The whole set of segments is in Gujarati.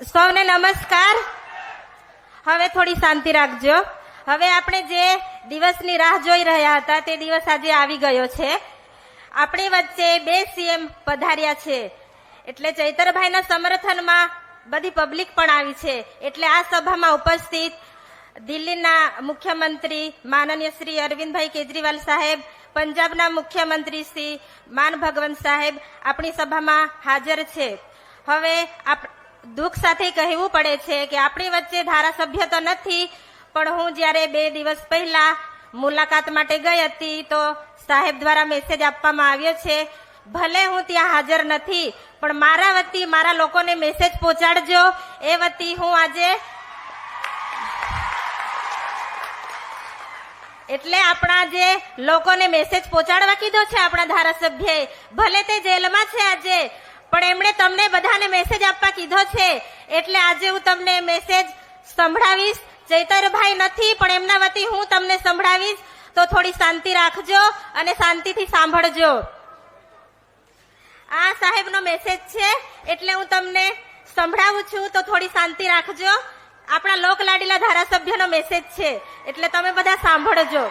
સૌને નમસ્કાર. હવે થોડી શાંતિ રાખજો. હવે આપણે જે દિવસની રાહ જોઈ રહ્યા હતા તે દિવસ આજે આવી ગયો છે. આપણી વચ્ચે બે સીએમ પધાર્યા છે. એટલે ચૈતરભાઈના સમર્થનમાં બધી પબ્લિક પણ આવી છે. એટલે આ સભામાં ઉપસ્થિત દિલ્હીના મુખ્યમંત્રી માનનીય શ્રી અરવિંદભાઈ કેજરીવાલ સાહેબ, પંજાબના મુખ્યમંત્રી શ્રી માન ભગવંત સાહેબ આપણી સભામાં હાજર છે. હવે આપ દુઃખ સાથે કહેવું પડે છે કે આપણી વચ્ચે ધારાસભ્ય તો નથી, પણ હું જ્યારે બે દિવસ પહેલા મુલાકાત માટે ગઈ હતી તો સાહેબ દ્વારા મેસેજ આપવામાં આવ્યો છે, ભલે હું ત્યાં હાજર નથી, પણ મારા વતી મારા લોકોને મેસેજ પહોંચાડજો. એ વતી હું આજે એટલે આપણા જે લોકોને મેસેજ પહોંચાડવા કીધો છે આપણા ધારાસભ્યએ, ભલે તે જેલમાં છે આજે પણ એમણે તમને બધાને મેસેજ આપવા કીધો છે. એટલે આજે હું તમને મેસેજ સંભળાવીશ. ચૈતરભાઈ નથી, પણ એમના વતી હું તમને સંભળાવીશ. તો થોડી શાંતિ રાખજો અને શાંતિથી સાંભળજો. આ સાહેબનો મેસેજ છે, એટલે હું તમને સંભળાવું છું. તો થોડી શાંતિ રાખજો. આપણા લોકલાડીલા ધારાસભ્યનો મેસેજ છે. એટલે તમે બધા સાંભળજો.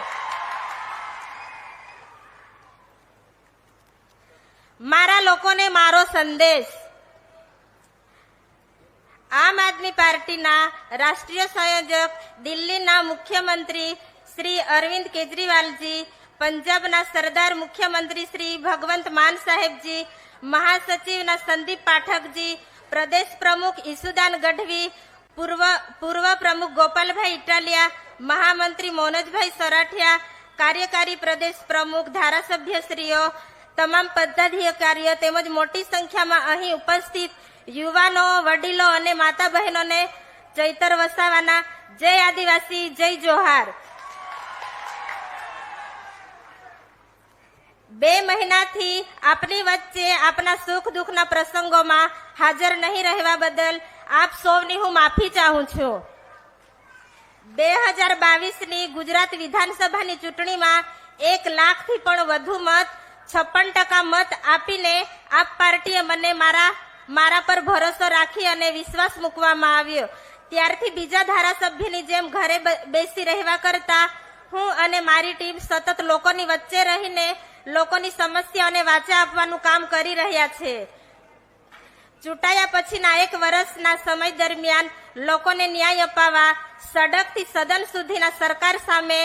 મારા લોકોને મારો સંદેશ. આમ આદમી પાર્ટીના રાષ્ટ્રીય સંયોજક, દિલ્હીના મુખ્યમંત્રી શ્રી અરવિંદ કેજરીવાલજી, પંજાબના સરદાર મુખ્યમંત્રી શ્રી ભગવંત માન સાહેબજી, મહાસચિવના સંદીપ પાઠકજી, પ્રદેશ પ્રમુખ ઈસુદાન ગઢવી, પૂર્વ પૂર્વ પ્રમુખ ગોપાલભાઈ ઇટાલિયા, મહામંત્રી મોનજભાઈ સરાઠિયા, કાર્યકારી પ્રદેશ પ્રમુખ ધારાસભ્યશ્રીઓ તમામ પદાધિકારીઓ તેમજ મોટી સંખ્યામાં અહીં ઉપસ્થિત યુવાનો, વડીલો અને માતા બહેનોને ચૈતર વસાવાના જય આદિવાસી, જય જોહાર. બે મહિનાથી આપની વચ્ચે આપના સુખ દુઃખના પ્રસંગોમાં હાજર નહીં રહેવા બદલ આપ સૌની હું માફી ચાહું છું. બે હજાર બાવીસની ગુજરાત વિધાનસભાની ચૂંટણીમાં એક લાખથી પણ વધુ મત છપ્પન ટકા મત આપીને આપ પાર્ટીએ મને મારા મારા પર ભરોસો રાખી અને વિશ્વાસ મૂકવામાં આવ્યો. ત્યારથી બીજા ધારાસભ્યની જેમ ઘરે બેસી રહેવા કરતા હું અને મારી ટીમ સતત લોકોની વચ્ચે રહીને લોકોની સમસ્યાઓને વાચા આપવાનું કામ કરી રહ્યા છે. ચૂંટાયા પછીના એક વર્ષના સમય દરમિયાન લોકોને ન્યાય અપાવવા સડકથી સદન સુધીના સરકાર સામે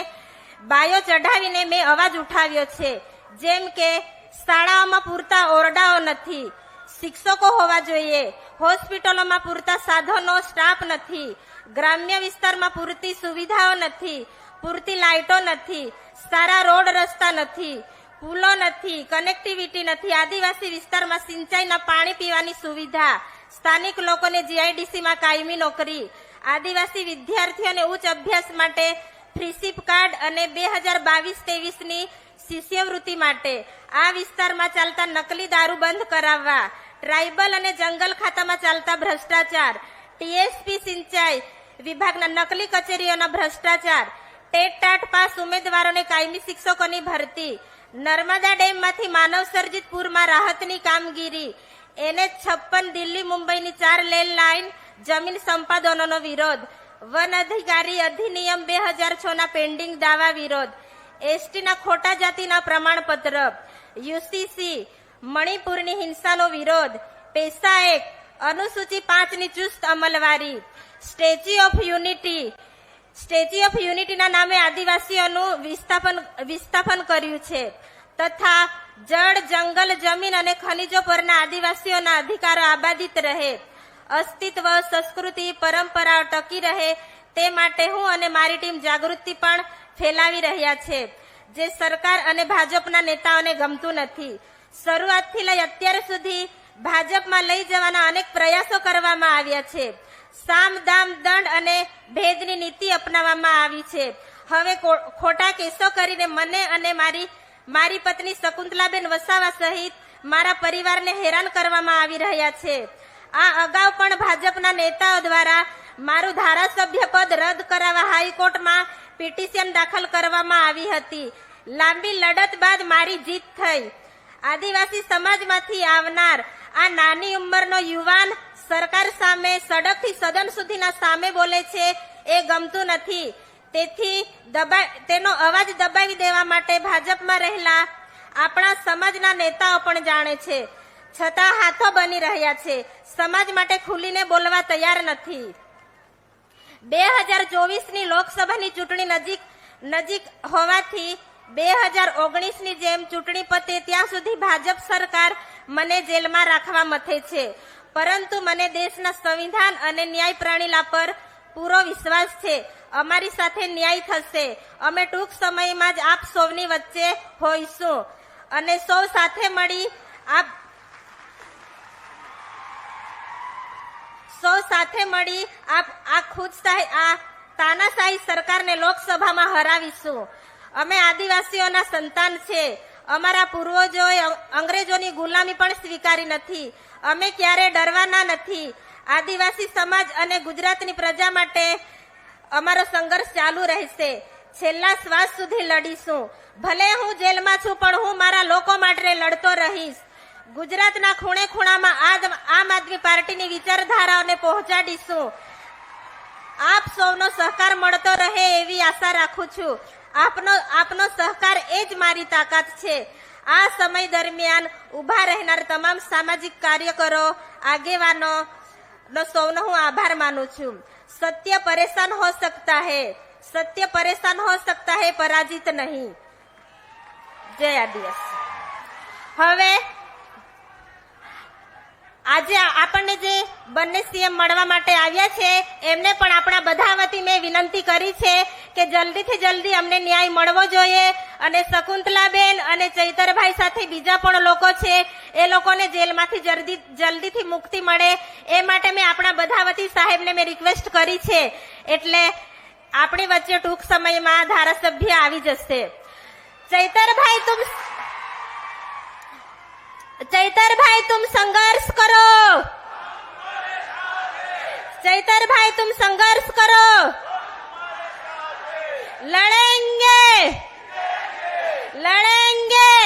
બાયો ચઢાવીને મેં અવાજ ઉઠાવ્યો છે. જેમ કે શાળાઓમાં પૂરતા ઓરડાઓ નથી, શિક્ષકો હોવા જોઈએ, હોસ્પિટલોમાં પૂરતા સાધનો, સ્ટાફ નથી, ગ્રામ્ય વિસ્તારમાં પૂરતી સુવિધાઓ નથી, પૂરતી લાઇટો નથી, સારા રોડ રસ્તા નથી, પુલો નથી, કનેક્ટિવિટી નથી, આદિવાસી વિસ્તારમાં સિંચાઈના પાણી પીવાની સુવિધા, સ્થાનિક લોકોને જીઆઈડીસીમાં કાયમી નોકરી, આદિવાસી વિદ્યાર્થીઓને ઉચ્ચ અભ્યાસ માટે ફ્રીશીપ કાર્ડ અને બે હજાર બાવીસ ત્રેવીસની શિષ્યવૃત્તિ માટે આ વિસ્તારમાં ચાલતા નકલી દારૂ બંધ કરાવવા, ટ્રાઇબલ અને જંગલ ખાતામાં ચાલતા ભ્રષ્ટાચાર, ટીએસપી સિંચાઈ વિભાગના નકલી કચેરીઓના ભ્રષ્ટાચાર, ટેટ ટાટ પાસ ઉમેદવારોને કાયમી શિક્ષકોની ભરતી, નર્મદા ડેમમાંથી માનવ સર્જિત પૂરમાં રાહતની કામગીરી, એને છપ્પન દિલ્હી મુંબઈની ચાર લેન લાઇન જમીન સંપાદનોનો વિરોધ, વન અધિકારી અધિનિયમ બે હજાર છ ના પેન્ડિંગ દાવા વિરોધ એસટીના ખોટા જાતિના પ્રમાણપત્ર, યુસીસી, મણિપુરની હિંસાનો વિરોધ, પેસા એક્ટ, અનુસૂચિ પાંચની ચુસ્ત અમલવારી, statue of unity, statue of યુનિટીના નામે આદિવાસીઓનું વિસ્થાપન વિસ્થાપન કર્યું છે, તથા જળ, જંગલ, જમીન અને ખનિજો પરના આદિવાસીઓના અધિકારો આબાદિત રહે, અસ્તિત્વ, સંસ્કૃતિ, પરંપરાઓ ટકી રહે, તે માટે હું અને મારી ટીમ જાગૃતિ પણ ફેલાવી રહ્યા છે. જે સરકાર અને ભાજપના નેતાઓને ગમતું નથી. શરૂઆતથી લઈ અત્યાર સુધી ભાજપમાં લઈ જવાના અનેક પ્રયાસો કરવામાં આવ્યા છે. સામ, દામ, દંડ અને ભેદની નીતિ અપનાવવામાં આવી છે. હવે ખોટા કેસો કરીને મને અને મારી મારી પત્ની શકુંતલાબેન વસાવા સહિત મારા પરિવારને હેરાન કરવામાં આવી રહ્યા છે. આ અગાઉ પણ ભાજપના નેતાઓ દ્વારા મારું ધારાસભ્ય પદ રદ કરાવવા હાઈકોર્ટમાં પિટિશન દાખલ કરવામાં આવી હતી. લાંબી લડત બાદ મારી જીત થઈ. આદિવાસી સમાજમાંથી આવનાર આ નાની ઉંમરનો યુવાન સરકાર સામે સડકથી સદન સુધીના સામે બોલે છે એ ગમતું નથી. તેથી દબાઈ તેનો અવાજ દબાવી દેવા માટે ભાજપમાં રહેલા આપણા સમાજના નેતાઓ પણ જાણે છે. છતાં હાથો બની રહ્યા છે. સમાજ માટે ખુલીને બોલવા તૈયાર નથી. બે હજાર ચોવીસની લોકસભાની ચૂંટણી નજીક નજીક હોવાથી બે હજાર ઓગણીસની જેમ ચૂંટણી પતે ત્યાં સુધી ભાજપ સરકાર મને જેલમાં રાખવા મથે છે. પરંતુ મને દેશના સંવિધાન અને ન્યાય પ્રણાલી પર પૂરો વિશ્વાસ છે. અમારી સાથે ન્યાય થશે. અમે ટૂંક સમયમાં જ આપ સૌની વચ્ચે હોઈશું. અને સૌ સાથે મળી આપ સૌ સાથે મળી આપ આ ખુદશાહી આ તાનાશાહી સરકારને લોકસભામાં હરાવીશું. અમે આદિવાસીઓના સંતાન છે. અમારા પૂર્વજોએ અંગ્રેજોની ગુલામી પણ સ્વીકારી નથી. અમે ક્યારે ડરવાના નથી. આદિવાસી સમાજ અને ગુજરાતની પ્રજા માટે અમારો સંઘર્ષ ચાલુ રહેશે. છેલ્લા શ્વાસ સુધી લડીશું. ભલે હું જેલમાં છું, પણ હું મારા લોકો માટે લડતો રહીશ. ગુજરાતના ખૂણે ખૂણામાં આદ- આમ આદમી પાર્ટીની વિચારધારાઓને પહોંચાડીશું આપ સૌનો સહકાર મળતો રહે એવી આશા રાખું છું આપનો આપનો સહકાર એ જ મારી તાકાત છે આ સમય દરમિયાન ઊભા રહેનાર તમામ સામાજિક કાર્યકરો આગેવાનો નો સૌનો હું આભાર માનું છું સત્ય પરેશાન હો सकता है સત્ય પરેશાન હો सकता है પરાજિત નહીં જય આદિવાસી હવે આજે આપણને જે બંને સીએમ મળવા માટે આવ્યા છે, એમને પણ આપણા બધા વતી મેં વિનંતી કરી છે કે જલ્દીથી જલ્દી અમને ન્યાય મળવો જોઈએ અને શકુંતલાબેન અને ચૈતરભાઈ સાથે બીજા પણ લોકો છે, એ લોકોને જેલમાંથી જલ્દી, જલ્દીથી મુક્તિ મળે, એ માટે મેં આપણા બધા વતી સાહેબને મેં રિક્વેસ્ટ કરી છે. એટલે આપણી વચ્ચે ટૂંક સમયમાં ધારાસભ્ય આવી જશે. ચૈતરભાઈ ચૈતરભાઈ તુમ સંઘર્ષ કરો ચૈતરભાઈ તુમ સંઘર્ષ કરો લડેંગે લડેંગે